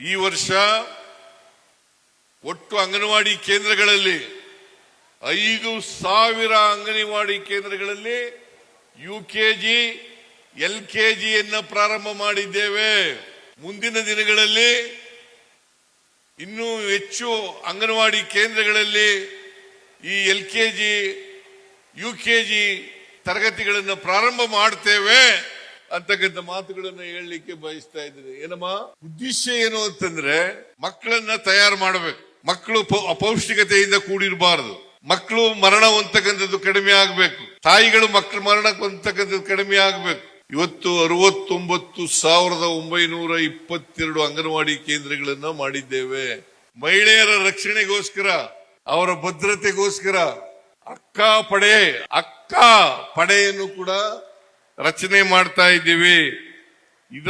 ಈ ವರ್ಷ ಒಟ್ಟು ಅಂಗನವಾಡಿ ಕೇಂದ್ರಗಳಲ್ಲಿ ಐದು ಸಾವಿರ ಅಂಗನವಾಡಿ ಕೇಂದ್ರಗಳಲ್ಲಿ ಯು ಕೆಜಿ ಎಲ್ ಕೆಜಿಯನ್ನು ಪ್ರಾರಂಭ ಮಾಡಿದ್ದೇವೆ. ಮುಂದಿನ ದಿನಗಳಲ್ಲಿ ಇನ್ನೂ ಹೆಚ್ಚು ಅಂಗನವಾಡಿ ಕೇಂದ್ರಗಳಲ್ಲಿ ಈ ಎಲ್ ಕೆಜಿ ಯು ಕೆಜಿ ತರಗತಿಗಳನ್ನು ಪ್ರಾರಂಭ ಮಾಡ್ತೇವೆ. ಅಂತಕ್ಕಂಥ ಮಾತುಗಳನ್ನ ಹೇಳಲಿಕ್ಕೆ ಬಯಸ್ತಾ ಇದ್ದೀನಿ. ಏನಮ್ಮ? ಉದ್ದೇಶ ಏನು ಅಂತಂದ್ರೆ, ಮಕ್ಕಳನ್ನ ತಯಾರು ಮಾಡಬೇಕು. ಮಕ್ಕಳು ಅಪೌಷ್ಟಿಕತೆಯಿಂದ ಕೂಡಿರಬಾರದು. ಮಕ್ಕಳು ಮರಣ ಹೊಂತಕ್ಕಂಥದ್ದು ಕಡಿಮೆ ಆಗಬೇಕು. ತಾಯಿಗಳು ಮಕ್ಕಳು ಮರಣ ಹೊಂತಕ್ಕಂಥದ್ದು ಕಡಿಮೆ ಆಗಬೇಕು. ಇವತ್ತು ಅರವತ್ತೊಂಬತ್ತು ಸಾವಿರದ ಒಂಬೈನೂರ ಇಪ್ಪತ್ತೆರಡು ಅಂಗನವಾಡಿ ಕೇಂದ್ರಗಳನ್ನ ಮಾಡಿದ್ದೇವೆ. ಮಹಿಳೆಯರ ರಕ್ಷಣೆಗೋಸ್ಕರ, ಅವರ ಭದ್ರತೆಗೋಸ್ಕರ ಅಕ್ಕ ಪಡೆ, ಅಕ್ಕ ಪಡೆಯನ್ನು ಕೂಡ ರಚನೆ ಮಾಡ್ತಾ ಇದ್ದೀವಿ. ಇದರ